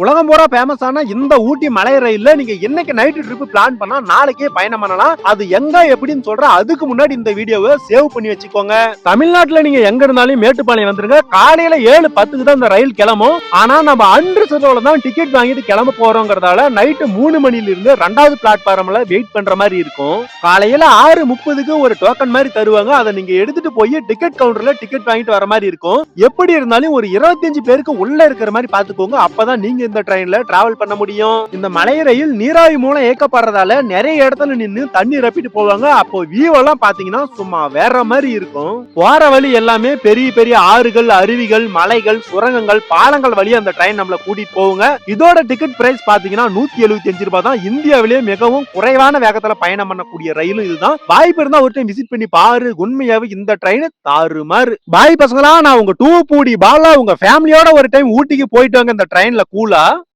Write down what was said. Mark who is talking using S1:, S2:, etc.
S1: உலகம் பூரா ஃபேமஸ் ஆன இந்த ஊட்டி மலை ரயில்ல நீங்க இன்னைக்கு நைட் ட்ரிப் பிளான் பண்ணா நாளைக்கே பயணம் பண்ணலாம். அது எங்க எப்படின்னு சொல்றேன். அதுக்கு முன்னாடி இந்த வீடியோவை சேவ் பண்ணி வச்சுக்கோங்க. தமிழ்நாட்டுல நீங்க எங்க இருந்தாலும் மேட்டுப்பாளையம் வந்துருங்க. காலையில ஏழு பத்துக்கு தான் இந்த ரயில் கிளம்பும். ஆனா நம்ம அன்று செலவுல தான் டிக்கெட் வாங்கிட்டு கிளம்ப போறோங்கிறதால நைட்டு மூணு மணில இருந்து ரெண்டாவது பிளாட்ஃபார்ம்ல வெயிட் பண்ற மாதிரி இருக்கும். காலையில ஆறு முப்பதுக்கு ஒரு டோக்கன் மாதிரி தருவாங்க. அதை நீங்க எடுத்துட்டு போய் டிக்கெட் கவுண்டர்ல டிக்கெட் வாங்கிட்டு வர மாதிரி இருக்கும். எப்படி இருந்தாலும் ஒரு 25 பேருக்கு உள்ள இருக்கிற மாதிரி பாத்துக்கோங்க அப்பதான் நீங்க இந்த ட்ரெயின்ல டிராவல் பண்ண முடியும். இந்த மலை ரயில் நீராவி மூலம் இயக்கப்படுறதால நிறைய இடத்துல நின்னு தண்ணி ரப்பிட்டு போவாங்க. அப்போ வியூ எல்லாம் பாத்தீங்கன்னா சும்மா வேற மாதிரி இருக்கும். போற வழி எல்லாமே பெரிய பெரிய ஆறுகள் அருவிகள் மலைகள் சுரங்கங்கள் பாலங்கள் வழியா அந்த ட்ரெயின் நம்மள கூட்டிட்டு போவாங்க இதோட டிக்கெட் பிரைஸ் பாத்தீங்கன்னா நூத்தி எழுபத்தி அஞ்சு ரூபாய் தான். இந்தியாவிலேயே மிகவும் குறைவான வேகத்துல பயணம் பண்ணக்கூடிய ரயிலும் இதுதான். வாய்ப்பு இருந்தா ஒரு டைம் விசிட் பண்ணி பாரு. உண்மையாவே இந்த ட்ரெயின் தாறுமாறு. பாய் பசங்களா நான் உங்க டூ பூடி பாலா உங்க ஃபேமிலியோட ஒரு டைம் ஊட்டிக்கு போயிட்டு வாங்க. இந்த ட்ரெயின்ல கூலா formula